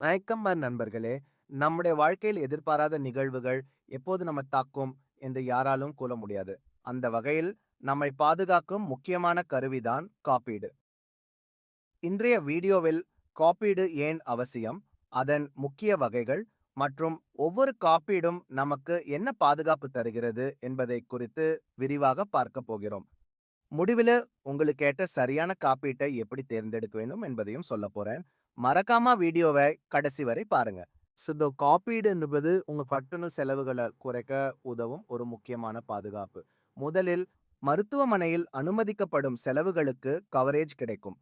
வணக்கம்பா நண்பர்களே நம்முடைய வாழ்க்கையில் எதிர்பாராத நிகழ்வுகள் எப்போது நம்ம தாக்கும் என்று யாராலும் கூற முடியாது. அந்த வகையில் நம்மை பாதுகாக்கும் முக்கியமான கருவிதான் காப்பீடு. இன்றைய வீடியோவில் காப்பீடு ஏன் அவசியம் அதன் முக்கிய வகைகள் மற்றும் ஒவ்வொரு காப்பீடும் நமக்கு என்ன பாதுகாப்பு தருகிறது என்பதை குறித்து விரிவாக பார்க்க போகிறோம். முடிவில் உங்களுக்கு ஏற்ற சரியான காப்பீட்டை எப்படி தேர்ந்தெடுக்க வேண்டும் என்பதையும் சொல்ல போறேன். மறக்காம வீடியோவை கடைசி வரை பாருங்க. ஸோ இந்த காப்பீடு என்பது உங்க கட்டண செலவுகளை குறைக்க உதவும் ஒரு முக்கியமான பாதுகாப்பு. முதலில் மருத்துவமனையில் அனுமதிக்கப்படும் செலவுகளுக்கு கவரேஜ் கிடைக்கும்.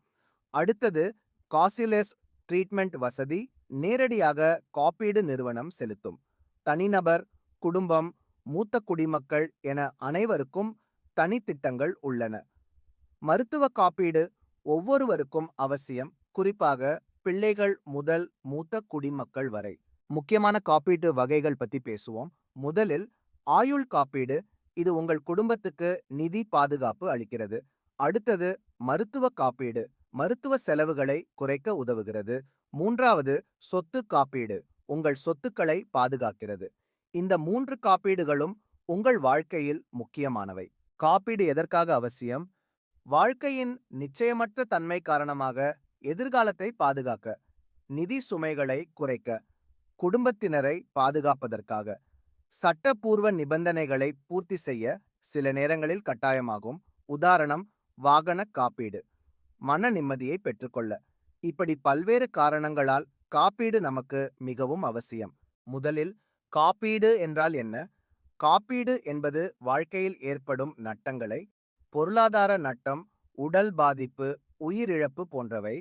அடுத்தது காசிலெஸ் ட்ரீட்மெண்ட் வசதி நேரடியாக காப்பீடு நிறுவனம் செலுத்தும். தனிநபர் குடும்பம் மூத்த குடிமக்கள் என அனைவருக்கும் தனித்திட்டங்கள் உள்ளன. மருத்துவ காப்பீடு ஒவ்வொருவருக்கும் அவசியம். குறிப்பாக பிள்ளைகள் முதல் மூத்த குடிமக்கள் வரை முக்கியமான காப்பீட்டு வகைகள் பத்தி பேசுவோம். முதலில் ஆயுள் காப்பீடு இது உங்கள் குடும்பத்துக்கு நிதி பாதுகாப்பு அளிக்கிறது. அடுத்தது மருத்துவ காப்பீடு மருத்துவ செலவுகளை குறைக்க உதவுகிறது. மூன்றாவது சொத்து காப்பீடு உங்கள் சொத்துக்களை பாதுகாக்கிறது. இந்த மூன்று காப்பீடுகளும் உங்கள் வாழ்க்கையில் முக்கியமானவை. காப்பீடு எதற்காக அவசியம்? வாழ்க்கையின் நிச்சயமற்ற தன்மை காரணமாக எதிர்காலத்தை பாதுகாக்க நிதி சுமைகளை குறைக்க குடும்பத்தினரை பாதுகாப்பதற்காக சட்டப்பூர்வ நிபந்தனைகளை பூர்த்தி செய்ய சில நேரங்களில் கட்டாயமாகும். உதாரணம் வாகன காப்பீடு. மன நிம்மதியை பெற்றுக்கொள்ள. இப்படி பல்வேறு காரணங்களால் காப்பீடு நமக்கு மிகவும் அவசியம். முதலில் காப்பீடு என்றால் என்ன? காப்பீடு என்பது வாழ்க்கையில் ஏற்படும் நட்டங்களை பொருளாதார நட்டம் உடல் பாதிப்பு உயிரிழப்பு போன்றவை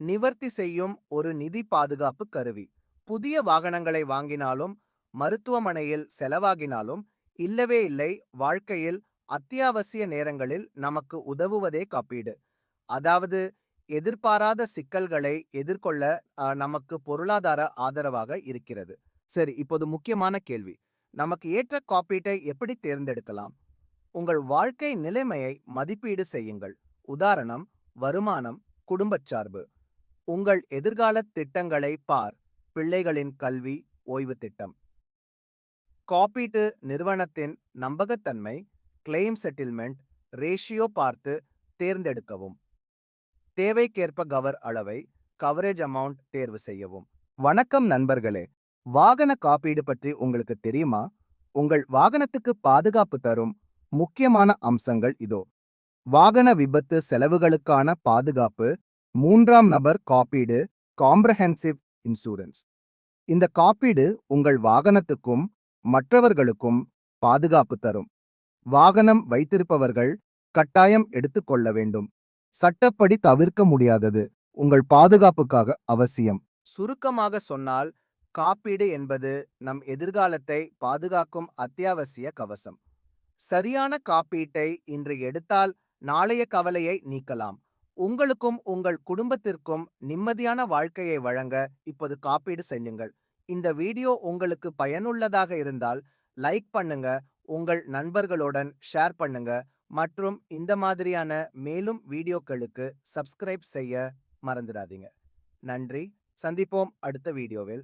நிவர்த்தி செய்யும் ஒரு நிதி பாதுகாப்பு கருவி. புதிய வாகனங்களை வாங்கினாலும் மருத்துவமனையில் செலவாகினாலும் இல்லவே இல்லை வாழ்க்கையில் அத்தியாவசிய நேரங்களில் நமக்கு உதவுவதே காப்பீடு. அதாவது எதிர்பாராத சிக்கல்களை எதிர்கொள்ள நமக்கு பொருளாதார ஆதரவாக இருக்கிறது. சரி இப்போது முக்கியமான கேள்வி. நமக்கு ஏற்ற காப்பீட்டை எப்படி தேர்ந்தெடுக்கலாம்? உங்கள் வாழ்க்கை நிலைமையை மதிப்பீடு செய்யுங்கள். உதாரணம் வருமானம் குடும்பச் சார்பு. உங்கள் எதிர்கால திட்டங்களை பார். பிள்ளைகளின் கல்வி ஓய்வு திட்டம். காப்பீட்டு நிறுவனத்தின் நம்பகத்தன்மை கிளைம் செட்டில்மெண்ட் ரேஷியோ பார்த்து தேர்ந்தெடுக்கவும். தேவைக்கேற்ப கவர் அளவை கவரேஜ் அமௌண்ட் தேர்வு செய்யவும். வணக்கம் நண்பர்களே. வாகன காப்பீடு பற்றி உங்களுக்கு தெரியுமா? உங்கள் வாகனத்துக்கு பாதுகாப்பு தரும் முக்கியமான அம்சங்கள் இதோ. வாகன விபத்து செலவுகளுக்கான பாதுகாப்பு மூன்றாம் நபர் காப்பீடு காம்ப்ரஹென்சிவ் இன்சூரன்ஸ் இந்த காப்பீடு உங்கள் வாகனத்துக்கும் மற்றவர்களுக்கும் பாதுகாப்பு தரும். வாகனம் வைத்திருப்பவர்கள் கட்டாயம் எடுத்துக்கொள்ள வேண்டும். சட்டப்படி தவிர்க்க முடியாதது உங்கள் பாதுகாப்புக்காக அவசியம். சுருக்கமாக சொன்னால் காப்பீடு என்பது நம் எதிர்காலத்தை பாதுகாக்கும் அத்தியாவசிய கவசம். சரியான காப்பீட்டை இன்று எடுத்தால் நாளைய கவலையை நீக்கலாம். உங்களுக்கும் உங்கள் குடும்பத்திற்கும் நிம்மதியான வாழ்க்கையை வழங்க இப்போது காப்பீடு செய்யுங்கள். இந்த வீடியோ உங்களுக்கு பயனுள்ளதாக இருந்தால் லைக் பண்ணுங்க உங்கள் நண்பர்களுடன் ஷேர் பண்ணுங்க மற்றும் இந்த மாதிரியான மேலும் வீடியோக்களுக்கு சப்ஸ்கிரைப் செய்ய மறந்துடாதீங்க. நன்றி. சந்திப்போம் அடுத்த வீடியோவில்.